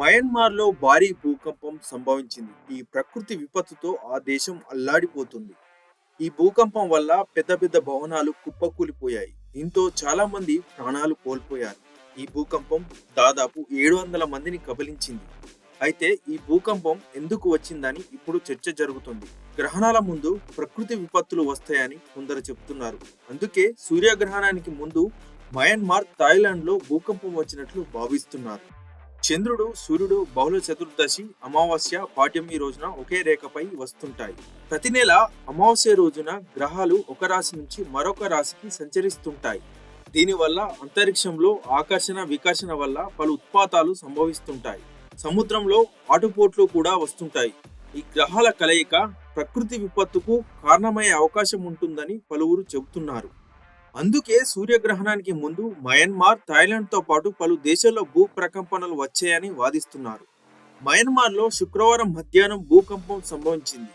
మయన్మార్లో భారీ భూకంపం సంభవించింది. ఈ ప్రకృతి విపత్తుతో ఆ దేశం అల్లాడిపోతుంది. ఈ భూకంపం వల్ల పెద్ద పెద్ద భవనాలు కుప్పకూలిపోయాయి. దీంతో చాలా మంది ప్రాణాలు కోల్పోయారు. ఈ భూకంపం దాదాపు ఏడు వందల మందిని కబలించింది. అయితే ఈ భూకంపం ఎందుకు వచ్చిందని ఇప్పుడు చర్చ జరుగుతుంది. గ్రహణాల ముందు ప్రకృతి విపత్తులు వస్తాయని కొందరు చెప్తున్నారు. అందుకే సూర్యగ్రహణానికి ముందు మయన్మార్ థాయిలాండ్లో భూకంపం వచ్చినట్లు భావిస్తున్నారు. చంద్రుడు సూర్యుడు బహుళ చతుర్దశి అమావాస్య పాఠ్యమి రోజున ఒకే రేఖపై వస్తుంటాయి. ప్రతి నెల అమావాస్య రోజున గ్రహాలు ఒక రాశి నుంచి మరొక రాశికి సంచరిస్తుంటాయి. దీనివల్ల అంతరిక్షంలో ఆకర్షణ వికర్షణ వల్ల పలు ఉత్పాతాలు సంభవిస్తుంటాయి. సముద్రంలో ఆటుపోట్లు కూడా వస్తుంటాయి. ఈ గ్రహాల కలయిక ప్రకృతి విపత్తుకు కారణమయ్యే అవకాశం ఉంటుందని పలువురు చెబుతున్నారు. అందుకే సూర్యగ్రహణానికి ముందు మయన్మార్ థాయిలాండ్తో పాటు పలు దేశాల్లో భూ ప్రకంపనలు వచ్చాయని వాదిస్తున్నారు. మయన్మార్లో శుక్రవారం మధ్యాహ్నం భూకంపం సంభవించింది.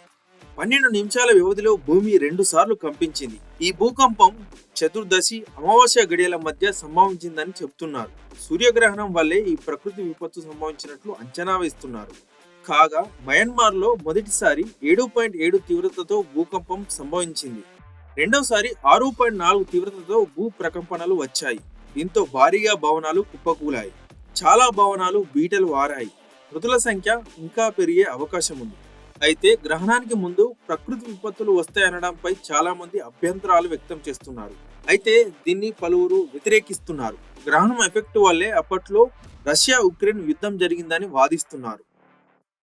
పన్నెండు నిమిషాల వ్యవధిలో భూమి రెండు సార్లు కంపించింది. ఈ భూకంపం చతుర్దశి అమావాస్య గడియల మధ్య సంభవించిందని చెబుతున్నారు సూర్యగ్రహణం వల్లే ఈ ప్రకృతి విపత్తు సంభవించినట్లు అంచనా వేస్తున్నారు. కాగా మయన్మార్లో మొదటిసారి ఏడు పాయింట్ ఏడు తీవ్రతతో భూకంపం సంభవించింది. రెండవసారి ఆరు పాయింట్ నాలుగు తీవ్రతతో భూ ప్రకంపనలు వచ్చాయి. దీంతో భారీగా భవనాలు కుప్పకూలాయి. చాలా భవనాలు బీటలు వారాయి మృతుల సంఖ్య ఇంకా పెరిగే అవకాశం ఉంది. అయితే గ్రహణానికి ముందు ప్రకృతి విపత్తులు వస్తాయనడంపై చాలా మంది అభ్యంతరాలు వ్యక్తం చేస్తున్నారు. అయితే దీన్ని పలువురు వ్యతిరేకిస్తున్నారు. గ్రహణం ఎఫెక్ట్ వల్లే అప్పట్లో రష్యా ఉక్రెయిన్ యుద్ధం జరిగిందని వాదిస్తున్నారు.